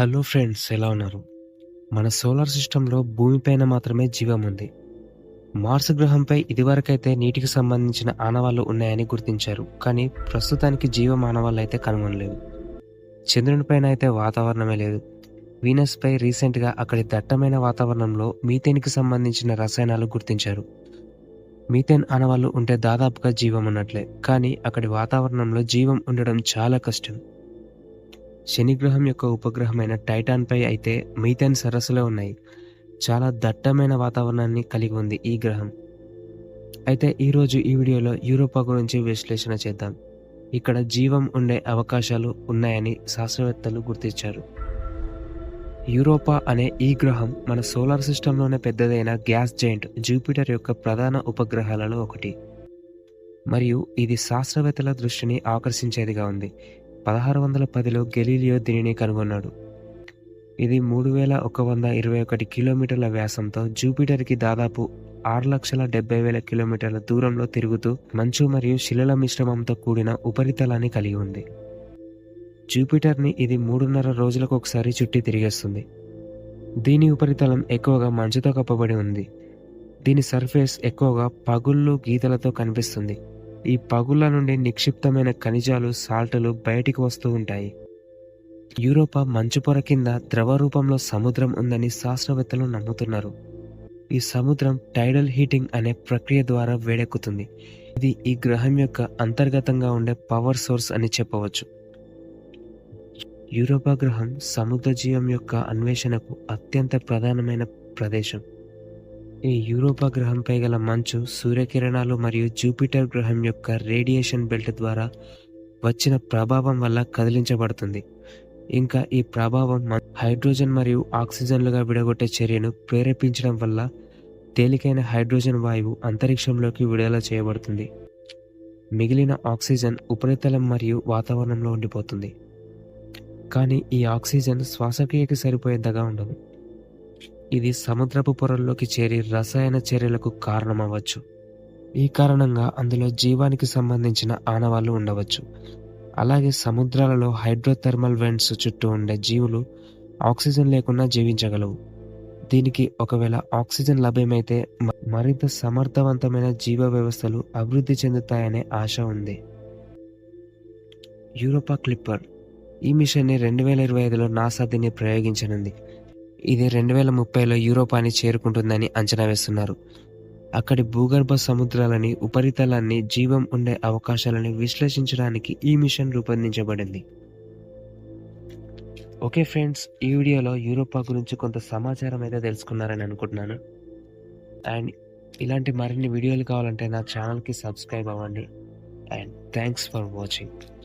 Hello friends ఎలా ఉన్నారు? మన సోలార్ సిస్టంలో భూమిపైన మాత్రమే జీవం ఉంది. మార్స్ గ్రహంపై ఇదివరకైతే నీటికి సంబంధించిన ఆనవాళ్ళు ఉన్నాయని గుర్తించారు. కానీ ప్రస్తుతానికి జీవం ఆనవాళ్ళు అయితే కనుగొనలేదు. చంద్రునిపైన అయితే వాతావరణమే లేదు. వీనస్పై రీసెంట్గా అక్కడి దట్టమైన వాతావరణంలో మీథేన్కి సంబంధించిన రసాయనాలు గుర్తించారు. మీథేన్ ఆనవాళ్ళు ఉంటే దాదాపుగా జీవం ఉన్నట్లే. కానీ అక్కడి వాతావరణంలో జీవం ఉండడం చాలా కష్టం. శనిగ్రహం యొక్క ఉపగ్రహమైన టైటాన్పై అయితే మీథేన్ సరస్సులో ఉన్నాయి. చాలా దట్టమైన వాతావరణాన్ని కలిగి ఉంది ఈ గ్రహం. అయితే ఈరోజు ఈ వీడియోలో యూరోపా గురించి విశ్లేషణ చేద్దాం. ఇక్కడ జీవం ఉండే అవకాశాలు ఉన్నాయని శాస్త్రవేత్తలు గుర్తించారు. యూరోపా అనే ఈ గ్రహం మన సోలార్ సిస్టంలోనే పెద్దదైన గ్యాస్ జైంట్ జూపిటర్ యొక్క ప్రధాన ఉపగ్రహాలలో ఒకటి. మరియు ఇది శాస్త్రవేత్తల దృష్టిని ఆకర్షించేదిగా ఉంది. పదహారు వందల పదిలో గెలీలియో దీనిని కనుగొన్నాడు. ఇది మూడు వేల ఒక వంద ఇరవై ఒకటి కిలోమీటర్ల వ్యాసంతో జూపిటర్కి దాదాపు ఆరు లక్షల డెబ్బై వేల కిలోమీటర్ల దూరంలో తిరుగుతూ మంచు మరియు శిలల మిశ్రమంతో కూడిన ఉపరితలాన్ని కలిగి ఉంది. జూపిటర్ని ఇది మూడున్నర రోజులకు ఒకసారి చుట్టి తిరిగేస్తుంది. దీని ఉపరితలం ఎక్కువగా మంచుతో కప్పబడి ఉంది. దీని సర్ఫేస్ ఎక్కువగా పగుళ్ళు గీతలతో కనిపిస్తుంది. ఈ పగుళ్ళ నుండి నిక్షిప్తమైన ఖనిజాలు సాల్టులు బయటికి వస్తూ ఉంటాయి. యూరోపా మంచు పొర కింద ద్రవ రూపంలో సముద్రం ఉందని శాస్త్రవేత్తలు నమ్ముతున్నారు. ఈ సముద్రం టైడల్ హీటింగ్ అనే ప్రక్రియ ద్వారా వేడెక్కుతుంది. ఇది ఈ గ్రహం యొక్క అంతర్గతంగా ఉండే పవర్ సోర్స్ అని చెప్పవచ్చు. యూరోపా గ్రహం సముద్ర జీవం యొక్క అన్వేషణకు అత్యంత ప్రధానమైన ప్రదేశం. ఈ యూరోపా గ్రహంపై గల మంచు సూర్యకిరణాలు మరియు జూపిటర్ గ్రహం యొక్క రేడియేషన్ బెల్ట్ ద్వారా వచ్చిన ప్రభావం వల్ల కదిలించబడుతుంది. ఇంకా ఈ ప్రభావం హైడ్రోజన్ మరియు ఆక్సిజన్లుగా విడగొట్టే చర్యను ప్రేరేపించడం వల్ల తేలికైన హైడ్రోజన్ వాయువు అంతరిక్షంలోకి విడుదల చేయబడుతుంది. మిగిలిన ఆక్సిజన్ ఉపరితలం మరియు వాతావరణంలో ఉండిపోతుంది. కానీ ఈ ఆక్సిజన్ శ్వాసక్రియకి సరిపోయేంతగా ఉండదు. ఇది సముద్రపు పొరల్లోకి చేరి రసాయన చర్యలకు కారణమవ్వచ్చు. ఈ కారణంగా అందులో జీవానికి సంబంధించిన ఆనవాళ్ళు ఉండవచ్చు. అలాగే సముద్రాలలో హైడ్రోథర్మల్ వెంట్స్ చుట్టూ ఉండే జీవులు ఆక్సిజన్ లేకుండా జీవించగలవు. దీనికి ఒకవేళ ఆక్సిజన్ లభ్యమైతే మరింత సమర్థవంతమైన జీవ వ్యవస్థలు అభివృద్ధి చెందుతాయనే ఆశ ఉంది. యూరోపా క్లిప్పర్ ఈ మిషన్ని రెండు వేల ఇరవై ఐదులో నాసా దీన్ని ప్రయోగించనుంది. ఇది రెండు వేల ముప్పైలో యూరోపాని చేరుకుంటుందని అంచనా వేస్తున్నారు. అక్కడి భూగర్భ సముద్రాలని ఉపరితలాన్ని జీవం ఉండే అవకాశాలని విశ్లేషించడానికి ఈ మిషన్ రూపొందించబడింది. ఓకే ఫ్రెండ్స్ ఈ వీడియోలో యూరోపా గురించి కొంత సమాచారం అయితే తెలుసుకున్నారని అనుకుంటున్నాను. అండ్ ఇలాంటి మరిన్ని వీడియోలు కావాలంటే నా ఛానల్కి సబ్స్క్రైబ్ అవ్వండి. And thanks for watching.